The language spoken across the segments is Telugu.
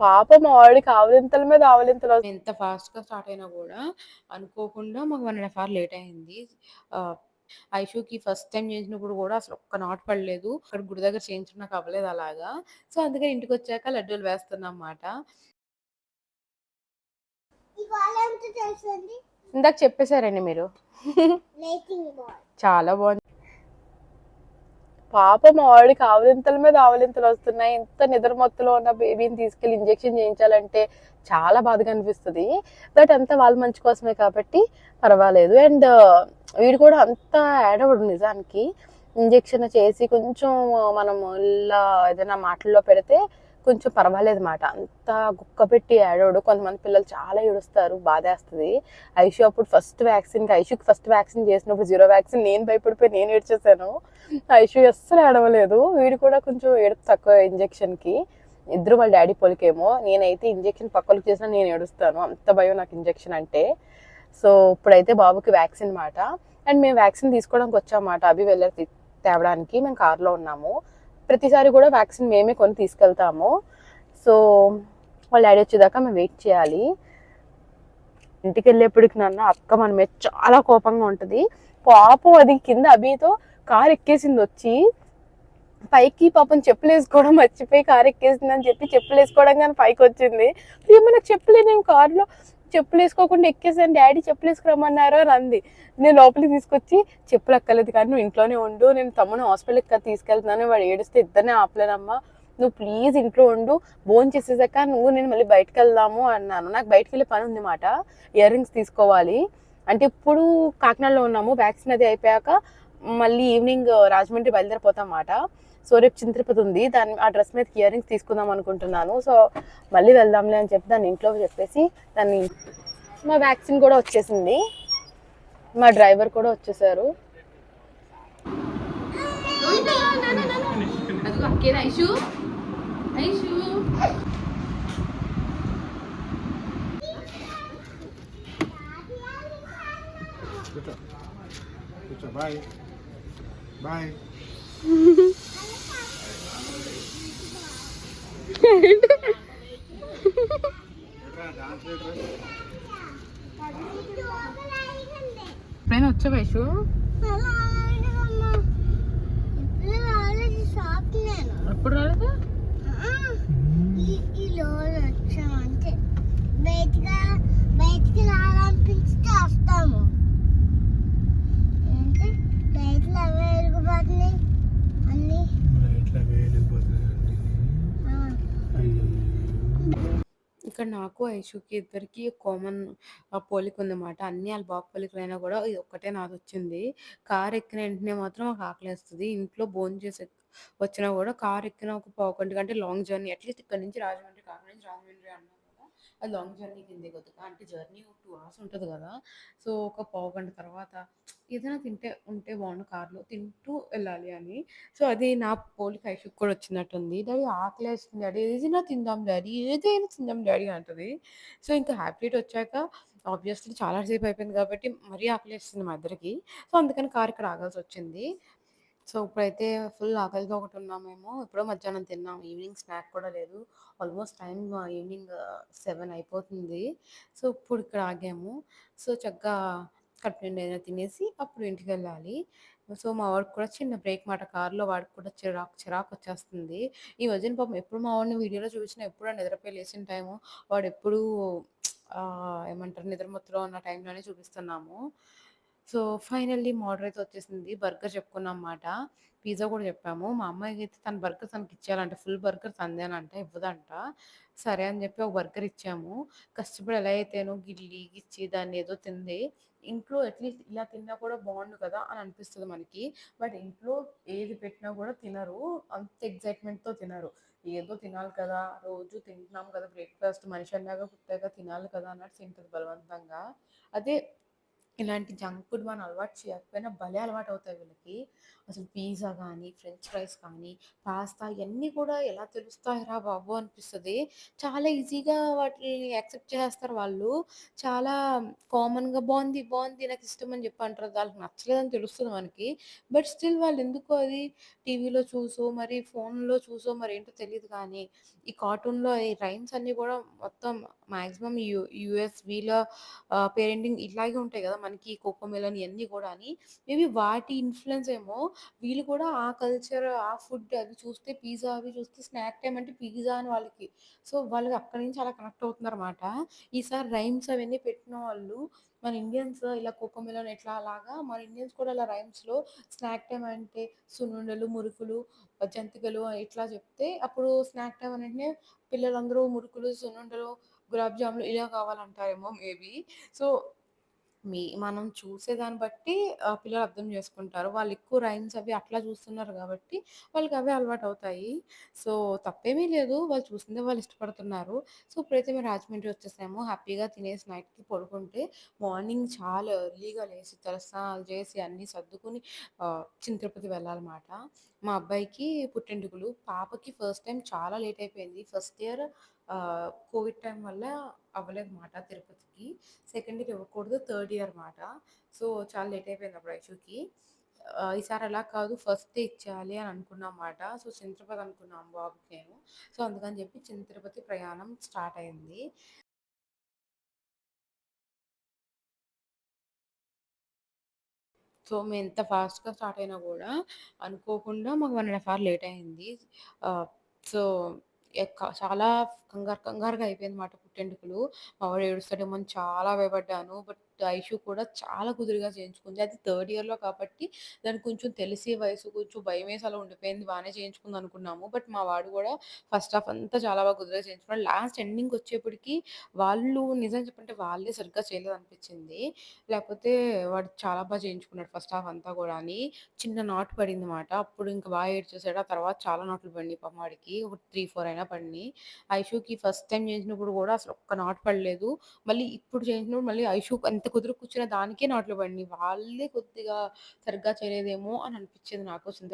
పాప మా వాడికి ఆవలింతల మీద ఆవలింతలు. ఎంత ఫాస్ట్‌గా స్టార్ట్ అయినా గూడా అనుకోకుండా మాకు 1 ½ అవర్ లేట్ అయింది. ఐషుకి ఫస్ట్ టైమ్ చేయించినప్పుడు గూడా అసలు ఒక్క నాట్ పడలేదు. అక్కడ గుడి దగ్గర చేయించడం నాకు అవ్వలేదు అలాగా. సో, అందుకని ఇంటికొచ్చాక లడ్డూలు వేస్తున్నాం మాట. ఇవాళ ఎంత తెలిసింది ఇందాక చెప్పేశారండి మీరు చాలా బాగుంది పాపం ఆవిడకి ఆవలింతల మీద ఆవలింతలు వస్తున్నాయి. ఇంత నిద్రమత్తులో ఉన్న బేబీని తీసుకెళ్ళి ఇంజెక్షన్ చేయించాలంటే చాలా బాధగా అనిపిస్తుంది. బట్ అంతా వాళ్ళ మంచి కోసమే కాబట్టి పర్వాలేదు. అండ్ uh, వీడు కూడా అంత ఏడవడు నిజానికి. ఇంజెక్షన్ చేసి కొంచెం uh, మనం ఇలా ఏదైనా మాటల్లో పెడితే కొంచెం పర్వాలేదు మాట. అంత గుక్క పెట్టి ఏడవడు. కొంతమంది పిల్లలు చాలా ఏడుస్తారు. బాధేస్తుంది. ఐషు అప్పుడు ఫస్ట్ వ్యాక్సిన్కి ఐషుకి ఫస్ట్ వ్యాక్సిన్ చేసినప్పుడు జీరో వ్యాక్సిన్. నేను భయపడిపోయి నేను ఏడ్చేసాను ఐషు అస్సలు ఏడవలేదు. వీడు కూడా కొంచెం ఏడుపు తక్కువ ఇంజెక్షన్కి ఇద్దరు వాళ్ళ డాడీ పొలికేమో. నేనైతే ఇంజెక్షన్ పక్కలకు చేసినా నేను ఏడుస్తాను. అంత భయం నాకు ఇంజెక్షన్ అంటే. సో ఇప్పుడైతే బాబుకి వ్యాక్సిన్ మాట. అండ్ మేము వ్యాక్సిన్ తీసుకోవడానికి వచ్చామాట అభి వెళ్ళారు తేవడానికి. మేము కార్లో ఉన్నాము. ప్రతిసారి కూడా వ్యాక్సిన్ మేమే కొని తీసుకెళ్తాము. సో వాళ్ళ డాడీ వచ్చేదాకా మేము వెయిట్ చేయాలి. ఇంటికి వెళ్ళేప్పటికి నాన్న అక్క మన మీద చాలా కోపంగా ఉంటుంది. పాపం అది కింద అభితో కారు ఎక్కేసింది వచ్చి. పైకి పాపం చెప్పులు వేసుకోవడం మర్చిపోయి కారు ఎక్కేసింది అని చెప్పి చెప్పులు వేసుకోవడం కానీ పైకి వచ్చింది. ఏమైనా చెప్పులే నేను కారులో. చెప్పులు వేసుకోకుండా ఎక్కేసాను డాడీ చెప్పులు వేసుకురమ్మన్నారు అని అంది. నేను లోపలికి తీసుకొచ్చి చెప్పులు అక్కర్లేదు కానీ నువ్వు ఇంట్లోనే ఉండు నేను తమ్ముని హాస్పిటల్కి తీసుకెళ్తున్నాను వాడు ఏడిస్తే ఇద్దరినే ఆపలేనమ్మా. నువ్వు ప్లీజ్ ఇంట్లో ఉండు భోజనం చేసేసాక నువ్వు నేను మళ్ళీ బయటకు వెళ్దాము అన్నాను. నాకు బయటకు వెళ్ళే పని ఉంది మాట ఇయర్ రింగ్స్ తీసుకోవాలి. అంటే ఇప్పుడు కాకినాడలో ఉన్నాము వ్యాక్సిన్ అది అయిపోయాక మళ్ళీ ఈవినింగ్ రాజమండ్రి బయలుదేరిపోతాం మాట. సో రేపు చింతిరుపతి ఉంది. దాని ఆ డ్రెస్ మీద ఇయర్ రింగ్స్ తీసుకుందాం అనుకుంటున్నాను. సో మళ్ళీ వెళ్దాంలే అని చెప్పి దాన్ని ఇంట్లో చెప్పేసి దాన్ని మా వ్యాక్సిన్ కూడా వచ్చేసింది. మా డ్రైవర్ కూడా వచ్చేసారు. బాయ్. బాయ్. ఎప్పుడైనా వచ్చా వైషు ఎప్పుడు రాలేదా ఈ- ఈ లోన్ వచ్చామంటే బయటగా బయటికి రావాలనిపించితే వస్తాము ఏంటి లైట్లు అవే వెలిగిపోతున్నాయి అన్నీ ఇట్లా వెళ్ళిపోతుంది ఆ. అయ్యో ఇక్కడ నాకు ఐషుకి ఇద్దరికి కామన్ పోలిక ఉందన్నమాట అన్ని వాళ్ళ బాబు పోలికలైనా కూడా ఇది ఒక్కటే నాది వచ్చింది కార్ ఎక్కిన వెంటనే మాత్రం మాకు ఆకలేస్తుంది. ఇంట్లో భోంచేసి చేసి వచ్చినా కూడా కారు ఎక్కిన ఒక పావు గంట కంటే లాంగ్ జర్నీ అట్లీస్ట్ ఇక్కడ నుంచి రాజమండ్రి కాకినాడ నుంచి రాజమండ్రి అన్నా అది లాంగ్ జర్నీ కిందే కదా అంటే జర్నీ టూ అవర్స్ ఉంటుంది కదా. సో ఒక పావు గంట తర్వాత ఏదైనా తింటే ఉంటే బాగుండు కార్లో తింటూ వెళ్ళాలి అని. సో అది నా పోలిక ఐషుకి కూడా వచ్చినట్టుంది. డాడీ ఆకలేస్తుంది డాడీ ఏదైనా తిందాం డాడీ ఏదైనా తిందాం డాడీ అంటుంది. సో ఇంకా హ్యాపీట్ వచ్చాక ఆబ్వియస్లీ చాలా సేపు అయిపోయింది కాబట్టి మరీ ఆకలేస్తుంది మా ఇద్దరికి. సో అందుకని కార్ ఇక్కడ ఆగాల్సి వచ్చింది. సో ఇప్పుడైతే ఫుల్ ఆకలిగా ఒకటి ఉన్నామేమో. ఎప్పుడో మధ్యాహ్నం తిన్నాం. ఈవినింగ్ స్నాక్ కూడా లేదు. ఆల్మోస్ట్ టైం ఈవినింగ్ సెవెన్ అయిపోతుంది. సో ఇప్పుడు ఇక్కడ ఆగాము. సో చక్కగా కడుపు ఏదైనా తినేసి అప్పుడు ఇంటికి వెళ్ళాలి. సో మా వాడికి కూడా చిన్న బ్రేక్ మాట. కారులో వాడికి కూడా చిరాకు చిరాకు వచ్చేస్తుంది. ఈ మధ్యన పాపం ఎప్పుడు మా వాడిని వీడియోలో చూసినా ఎప్పుడు నిద్రపోయి లేచిన టైము వాడు ఎప్పుడు ఏమంటారు నిద్రమత్తులో ఉన్న టైంలోనే చూపిస్తున్నాము. సో ఫైనల్లీ మోడర్ అయితే వచ్చేసింది. బర్గర్ చెప్పుకున్నాం అన్నమాట. పిజ్జా కూడా చెప్పాము. మా అమ్మాయికి అయితే తన బర్గర్ తనకి ఇచ్చేయాలంట. Full burger తందేనంట ఇవ్వదంట. సరే అని చెప్పి ఒక బర్గర్ ఇచ్చాము. కష్టపడి ఎలా అయితేనో గిల్లి గిచ్చి దాన్ని ఏదో తింది. ఇంట్లో అట్లీస్ట్ ఇలా తిన్నా కూడా బాగుండు కదా అని అనిపిస్తుంది మనకి. బట్ ఇంట్లో ఏది పెట్టినా కూడా తినరు. అంత ఎగ్జైట్మెంట్తో తినరు. ఏదో తినాలి కదా రోజు తింటున్నాం కదా బ్రేక్ఫాస్ట్ మనిషి అన్నాక పుట్టాక తినాలి కదా అన్నట్టు తింటుంది బలవంతంగా. అదే ఇలాంటి జంక్ ఫుడ్ మనం అలవాటు చేయకపోయినా భలే అలవాటు అవుతాయి వీళ్ళకి. అసలు పిజ్జా కానీ ఫ్రెంచ్ ఫ్రైస్ కానీ పాస్తా ఇవన్నీ కూడా ఎలా తెలుస్తాయిరా బాబు అనిపిస్తుంది. చాలా ఈజీగా వాటిని యాక్సెప్ట్ చేస్తారు వాళ్ళు. చాలా కామన్గా బాగుంది బాగుంది నాకు ఇష్టం అని చెప్పి అంటారు. వాళ్ళకి నచ్చలేదని తెలుస్తుంది మనకి. బట్ స్టిల్ వాళ్ళు ఎందుకు అది టీవీలో చూసో మరి ఫోన్లో చూసో మరి ఏంటో తెలియదు కానీ ఈ కార్టూన్లో ఈ రైమ్స్ అన్నీ కూడా మొత్తం మాక్సిమం యూ యూఎస్ పేరెంటింగ్ ఇట్లాగే ఉంటాయి కదా మనకి కోకోమెలన్ ఇవన్నీ కూడా అని మేబీ వాటి ఇన్ఫ్లుయెన్స్ ఏమో వీళ్ళు కూడా ఆ కల్చర్ ఆ ఫుడ్ అది చూస్తే పిజ్జా అవి చూస్తే స్నాక్ టైం అంటే పిజ్జా అని వాళ్ళకి. సో వాళ్ళకి అక్కడి నుంచి అలా కనెక్ట్ అవుతున్నారన్నమాట. ఈసారి రైమ్స్ అవన్నీ పెట్టిన వాళ్ళు మన ఇండియన్స్ ఇలా కోకోమెలన్ ఎట్లా అలాగా మన ఇండియన్స్ కూడా అలా రైమ్స్లో స్నాక్ టైం అంటే సున్నుండలు మురుకులు జంతికలు ఇట్లా చెప్తే అప్పుడు స్నాక్ టైం అంటే పిల్లలందరూ మురుకులు సున్నుండలు గులాబ్ జాములు ఇలా కావాలంటారేమో మేబీ. సో మీ మనం చూసేదాన్ని బట్టి ఆ, పిల్లలు అర్థం చేసుకుంటారు. వాళ్ళు ఎక్కువ రైమ్స్ అవి అట్లా చూస్తున్నారు కాబట్టి వాళ్ళకి అవే అలవాటు అవుతాయి సో తప్పేమీ లేదు. వాళ్ళు చూసిందే వాళ్ళు ఇష్టపడుతున్నారు. సో ఇప్పుడైతే మేము రాజమండ్రి వచ్చేసాము హ్యాపీగా తినేసి నైట్కి పడుకుంటే మార్నింగ్ చాలా ఎర్లీగా లేచి తలస్నానాలు చేసి అన్నీ సర్దుకుని ఆ, తిరుపతి వెళ్ళాలన్నమాట. మా అబ్బాయికి పుట్టెంటుకలు. పాపకి ఫస్ట్ టైం చాలా లేట్ అయిపోయింది. ఫస్ట్ ఇయర్ కోవిడ్ టైం వల్ల అవ్వలేదు మాట తిరుపతికి. సెకండ్ ఇయర్ ఇవ్వకూడదు థర్డ్ ఇయర్ మాట. సో చాలా లేట్ అయిపోయింది అప్పుడు ఐషుకి. ఈసారి అలా కాదు ఫస్ట్ ఇచ్చేయాలి అని అనుకున్నమాట సో చింతపతి అనుకున్నాం బాబుకి నేను. సో అందుకని చెప్పి చింతపతి తిరుపతి ప్రయాణం స్టార్ట్ అయింది. సో మేము ఎంత ఫాస్ట్‌గా స్టార్ట్ అయినా కూడా అనుకోకుండా మాకు one and half hour late అయింది. సో, చాలా కంగారు కంగారుగా అయిపోయింది మాట పుట్టెంటుకలు. మా వాడు ఏడుస్తాడేమో అని చాలా భయపడ్డాను. బట్ ఐషు కూడా చాలా కుదురుగా చేయించుకుంది. అది థర్డ్ ఇయర్‌లో కాబట్టి దానికి కొంచెం తెలిసి వయసు కొంచెం భయం వేసి అలా ఉండిపోయింది. బాగానే చేయించుకుంది అనుకున్నాము బట్ మా వాడు కూడా ఫస్ట్ హాఫ్ అంతా చాలా బాగా కుదురుగా చేయించుకున్నాడు. లాస్ట్ ఎండింగ్ వచ్చేప్పటికి వాళ్ళు నిజం చెప్పంటే వాళ్ళే సరిగ్గా చేయలేదు అనిపించింది లేకపోతే వాడు చాలా బాగా చేయించుకున్నాడు ఫస్ట్ హాఫ్ అంతా కూడా అని చిన్న నాటు పడిందన్నమాట. అప్పుడు ఇంకా బాగా ఏడ్చేసాడు. ఆ తర్వాత చాలా నాట్లు పడినాయి పాపం వాడికి. ఒక 3, 4 అయినా పడినాయి. ఐషుకి ఫస్ట్ టైం చేయించినప్పుడు కూడా అసలు ఒక్క నాటు పడలేదు. మళ్ళీ ఇప్పుడు చేసినప్పుడు మళ్ళీ ఐషు ఎంత కుదురు కూర్చున్న దానికే నాట్లు పడినాయి. వాళ్ళే కొద్దిగా సరిగ్గా చేయలేదేమో అని అనిపించింది నాకు చిన్న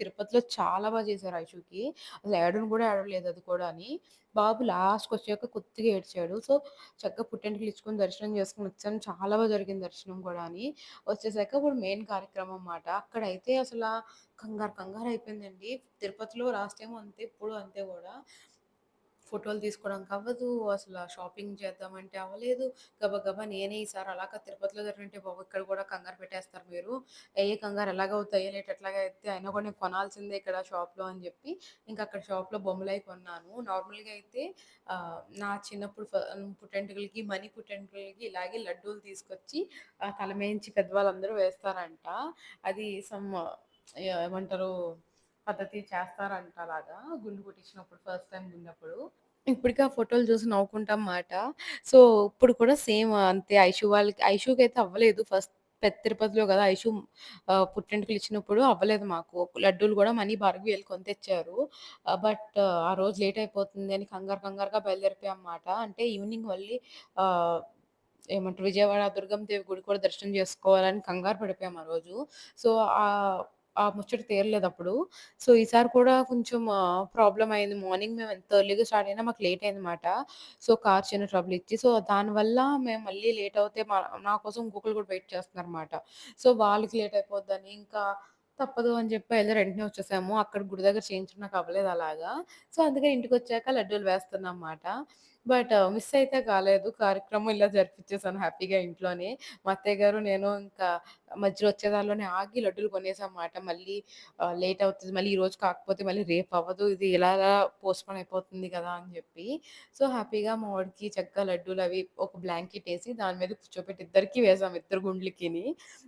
తిరుపతిలో. చాలా బాగా చేశారు ఐషుకి. అసలు ఏడను కూడా ఏడవలేదు అది కూడా అని బాబు లాస్ట్కి వచ్చాక కొద్దిగా ఏడ్చాడు. సో, చక్కగా పుట్టింటికి ఇచ్చుకొని దర్శనం చేసుకుని వచ్చాను. చాలా బాగా జరిగింది దర్శనం కూడా అని వచ్చేసాక ఇప్పుడు మెయిన్ కార్యక్రమం అన్నమాట అక్కడైతే అసలు కంగారు కంగారు అయిపోయిందండి. తిరుపతిలో లాస్ట్ టైం అంతే, ఇప్పుడు అంతే కూడా ఫోటోలు తీసుకోవడానికి అవ్వదు. అసలు షాపింగ్ చేద్దామంటే అవ్వలేదు. గబగబా నేనే ఈసారి అలాగా తిరుపతిలో జరిగినట్టే బాబు ఇక్కడ కూడా కంగారు పెట్టేస్తారు మీరు. ఏ కంగారు ఎలాగవుతాయో లేట్ ఎట్లాగా అయితే అయినా కూడా నేను కొనాల్సిందే ఇక్కడ షాప్‌లో అని చెప్పి, ఇంకా అక్కడ షాప్‌లో అయి కొన్నాను. నార్మల్‌గా అయితే నా చిన్నప్పుడు పుట్టెంటుకలకి, మనీ పుట్టెంటుకలకి ఇలాగే లడ్డూలు తీసుకొచ్చి తలమేయించి తల పెద్దవాళ్ళందరూ వేస్తారంట. అది సమ్ ఏమంటారు పద్ధతి చేస్తారంట అలాగా. గుండు కొట్టించినప్పుడు ఫస్ట్ టైం గుండప్పుడు. ఇప్పటికి ఆ ఫోటోలు చూసి నవ్వుకుంటాం మాట. సో, ఇప్పుడు కూడా సేమ్ అంతే ఐషు వాళ్ళకి ఐషుకైతే అవ్వలేదు. ఫస్ట్ పెద్ద తిరుపతిలో కదా! ఐషు పుట్టింటికి ఇచ్చినప్పుడు అవ్వలేదు మాకు. లడ్డూలు కూడా మనీ, భార్గవి వెళ్ళి కొని తెచ్చారు. బట్ ఆ రోజు లేట్ అయిపోతుంది అని కంగారు కంగారుగా బయలుదేరిపోయాం మాట. అంటే ఈవినింగ్ మళ్ళీ ఏమంటారు విజయవాడ దుర్గం దేవి గుడి కూడా దర్శనం చేసుకోవాలని కంగారు పడిపోయాం ఆ రోజు. సో, ఆ ముచ్చట తీరలేదప్పుడు. సో, ఈసారి కూడా కొంచెం ప్రాబ్లం ప్రాబ్లమ్ అయింది. మార్నింగ్ మేము ఎంత ఎర్లీగా స్టార్ట్ అయినా మాకు లేట్ అయిందన్నమాట. సో, కార్ చిన్న ట్రబుల్ ఇచ్చి, సో, దానివల్ల మేము మళ్ళీ లేట్ అవుతే మా నా కోసం ఇంకొకరు కూడా వెయిట్ చేస్తున్నారు అనమాట సో, వాళ్ళకి లేట్ అయిపోద్దని ఇంకా తప్పదు అని చెప్పి వెళ్ళి వెంటనే వచ్చేసాము. అక్కడ గుడి దగ్గర చేయించడం నాకు అవ్వలేదు అలాగా. సో, అందుకని ఇంటికొచ్చాక లడ్డూలు వేస్తున్నాం అన్నమాట బట్ మిస్ అయితే కాలేదు. కార్యక్రమం ఇలా జరిపించేసాను హ్యాపీగా ఇంట్లోనే. మా అత్తయ్య గారు, నేను ఇంకా మధ్యలో వచ్చే దారిలోనే ఆగి లడ్డూలు కొనేసాం మాట. మళ్ళీ ఆహ్, లేట్ అవుతది. మళ్ళీ ఈరోజు కాకపోతే మళ్ళీ రేపు అవ్వదు. ఇది ఇలాగా పోస్ట్‌పోన్ అయిపోతుంది కదా! అని చెప్పి. సో, హ్యాపీగా మా వాడికి చక్కగా లడ్డూలు అవి ఒక బ్లాంకెట్ ఏసి దాని మీద కూర్చోపెట్టి ఇద్దరికీ వేసాం ఇద్దరు గుండ్లకిని.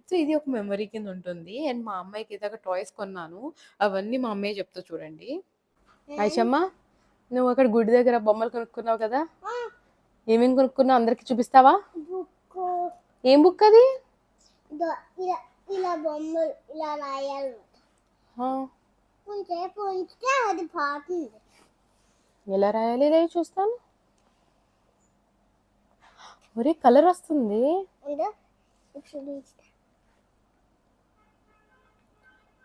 సో, ఇది ఒక మెమరీ కింద ఉంటుంది. అండ్ మా అమ్మాయికి ఇదాక టాయ్స్ కొన్నాను. అవన్నీ మా అమ్మయ్య చెప్తా చూడండి. ఐషమ్మ నువ్వు అక్కడ గుడి దగ్గర బొమ్మలు కొనుక్కున్నావు కదా? ఏమేమి కొనుక్కున్నావు? అందరికి చూపిస్తావా? ఏం బుక్ అది? ఇలా ఇలా బొమ్మలు ఇలా రాయాలి. అది పోతుంది. ఎలా రాయాలి? రే చూస్తాను. ఒరే కలర్ వస్తుంది.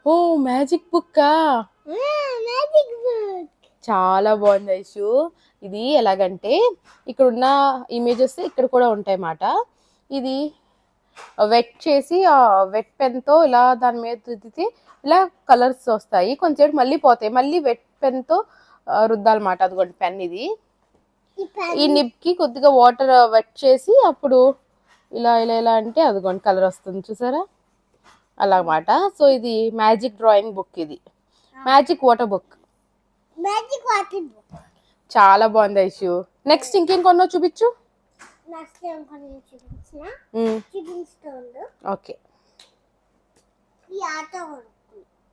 ఓ మ్యాజిక్ బుక్కా? Magic book. చాలా బాగుంది ఐషు. ఇది ఎలాగంటే ఇక్కడ ఉన్న ఇమేజెస్ ఇక్కడ కూడా ఉంటాయి అన్నమాట ఇది వెట్ చేసి ఆ వెట్ పెన్తో ఇలా దాని మీద రుద్దితే ఇలా కలర్స్ వస్తాయి. కొంచెం మళ్ళీ పోతాయి. మళ్ళీ వెట్ పెన్తో రుద్దాలన్నమాట. అదిగోండి పెన్ ఇది. ఈ నిప్కి కొద్దిగా వాటర్ వెట్ చేసి అప్పుడు ఇలా ఇలా ఇలా అంటే అదిగోండి కలర్ వస్తుంది చూసారా? అలాగమాట సో ఇది మ్యాజిక్ డ్రాయింగ్ బుక్ ఇది. Magic water book. చాలా బాగుంది ఐషు. నెక్స్ట్ ఇంకేం కొన్నావు చూపించు. నెక్స్ట్ ఏం కొన్ని. చూపిస్తుంది ఓకే.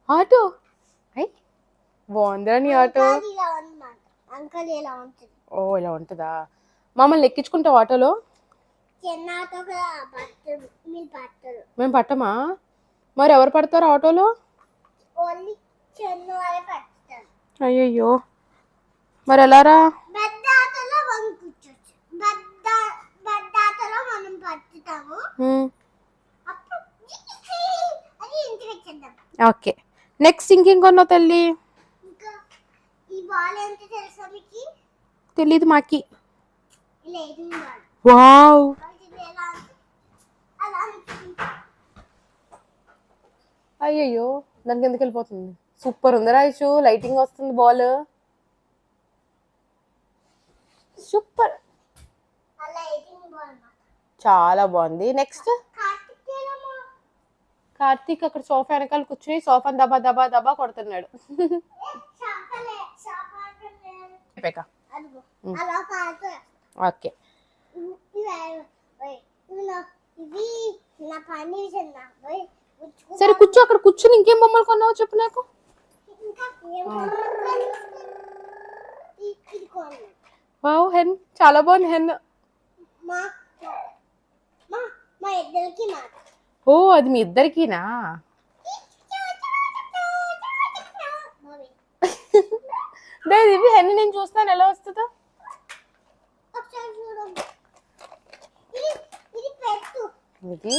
ఆటో బాగుందిరా నీ ఆటో. అంకల్ ఇలా ఉంటుంది. ఓ ఇలా ఉంటుందా? మమ్మల్ని ఎక్కించుకుంటావు ఆటోలో? మేము పట్టమా? మరి ఎవరు పడతారు ఆటోలో ఓన్లీ చిన్న వాళ్ళే పట్టుతారు అయ్యయ్యో. మరి ఎలారా మనం కూర్చోచ్చు మనం పట్టుతాము ఓకే. నెక్స్ట్ ఇంకేం కొన్నావు తల్లి? ఇంకా ఈ బాల్ ఎంత తెలుసా మీకు? తెలీదు మాకి. వావ్. అయ్యయ్యో. దానికి ఎందుకు వెళ్ళిపోతుంది? సూపర్ ఉంది రాయిషు లైటింగ్ వస్తుంది బాల్ సూపర్. చాలా బాగుంది. నెక్స్ట్ కార్తీక్ అక్కడ సోఫా వెనకాల కూర్చుని సోఫా దబా దబా దబా కొడుతున్నాడు. ఓకే. సరే కూర్చో. అక్కడ కూర్చుని ఇంకేం బొమ్మలు కొన్నావు చెప్పు నాకు. వావ్ హెన్ చాలా బాగుంది హెన్. ఓ అది మీ ఇద్దరికినా? ఇవి హెన్ నేను చూస్తాను ఎలా వస్తుందో. ఇది ఇది పెట్టు ఇది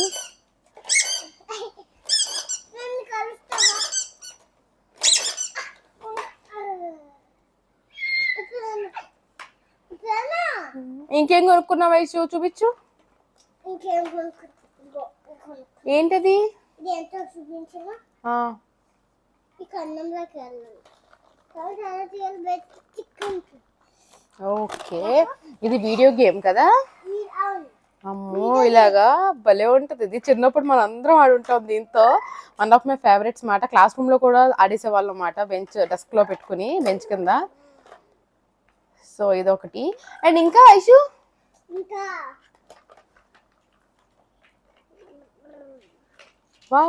నన్ను కలుస్తావా ఇప్పుడు ఇప్పుడన్నా ఇంకేం కొనుక్కున్నావు వయసు చూపించు. ఇంకేం ఏంటది? ఓకే. ఇది వీడియో గేమ్ కదా? అమ్మో ఇలాగా భలే ఉంటది. ఇది చిన్నప్పుడు మనం అందరం ఆడుంటాం దీంతో. వన్ ఆఫ్ మై ఫేవరెట్స్ మాట. క్లాస్ రూమ్లో కూడా ఆడేసేవాళ్ళం మాట. బెంచ్ డెస్క్లో పెట్టుకుని బెంచ్ కింద. సో ఇది ఒకటి అండ్ ఇంకా ఐషు? ఇంకా. వా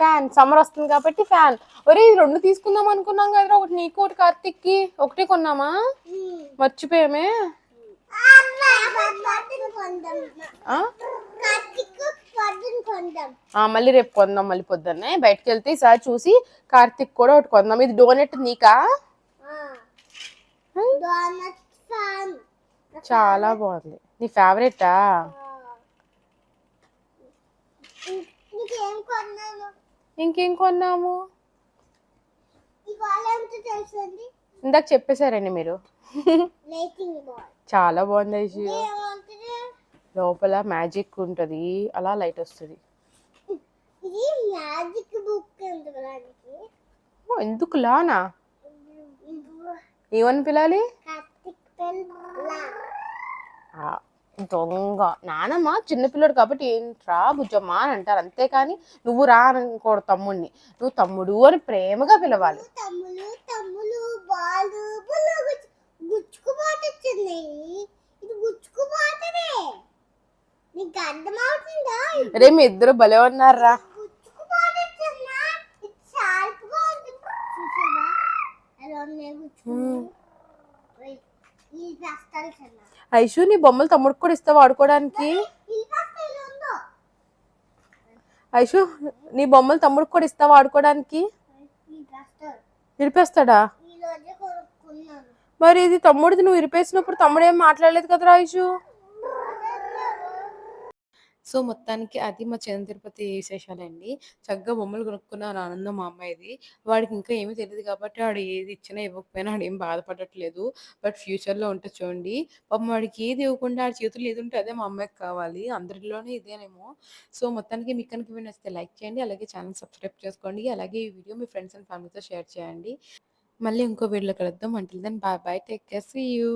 ఫ్యాన్. సమ్మర్ వస్తుంది కాబట్టి ఫ్యాన్. ఒరే ఇది రెండు తీసుకుందాం అనుకున్నాం కదా ఒకటి నీకు ఒకటి కార్తిక్కి ఒకటి కొన్నామా? మర్చిపోయామే? మళ్ళీ రేపు కొందాం మళ్ళీ పొద్దున్నే. బయటకు వెళ్తే ఈసారి చూసి కార్తిక్ కూడా ఒకటి కొందాం. ఇది డోనెట్ నీకా? చాలా బాగుంది నీ ఫేవరెటా ఇంకేం కొన్నాము? ఇందాక చెప్పేశారండి మీరు. చాలా బాగుంది ఐషు లోపల మ్యాజిక్ ఉంటది. అలా లైట్ వస్తుంది. ఇది ఏమని పిలాలి? దొంగ. నానమ్మ చిన్నపిల్లడు కాబట్టి ఏంట్రా బుజ్జమ్మ అని అంటారు. అంతేకాని నువ్వు రా అనుకోడు తమ్ముడిని నువ్వు తమ్ముడు అని ప్రేమగా పిలవాలి. రే మీ ఇద్దరు భలే ఉన్నారా ఐషు నీ బొమ్మలు తమ్ముడికి కూడా ఇస్తావు ఆడుకోవడానికి? ఐషు నీ బొమ్మలు తమ్ముడికి కూడా ఇస్తావా ఆడుకోవడానికి? కొనుక్కున్నాను. మరి ఇది తమ్ముడిది నువ్వు విరిపేసినప్పుడు తమ్ముడు ఏం మాట్లాడలేదు కదరా ఐషు? సో, మొత్తానికి అది మా చిన్న తిరుపతి విశేషాలండి. చక్కగా బొమ్మలు కొనుక్కున్న ఆనందం మా అమ్మాయిది. వాడికి ఇంకా ఏమీ తెలియదు కాబట్టి వాడు ఏది ఇచ్చినా, ఇవ్వకపోయినా వాడు ఏం బాధపడట్లేదు. బట్ ఫ్యూచర్‌లో ఉంటే చూడండి. పాపం వాడికి ఏది ఇవ్వకుండా ఆ చేతులు ఏది ఉంటే అదే మా అమ్మాయికి కావాలి. అందరిలోనే ఇదేనేమో. సో, మొత్తానికి మీకు కనుక నచ్చితే లైక్ చేయండి. అలాగే ఛానల్ సబ్స్క్రైబ్ చేసుకోండి. అలాగే ఈ వీడియో మీ ఫ్రెండ్స్ అండ్ ఫ్యామిలీతో షేర్ చేయండి. మళ్ళీ ఇంకో వీడియోలో కలుద్దాం. అంటే then bye bye take care. See you.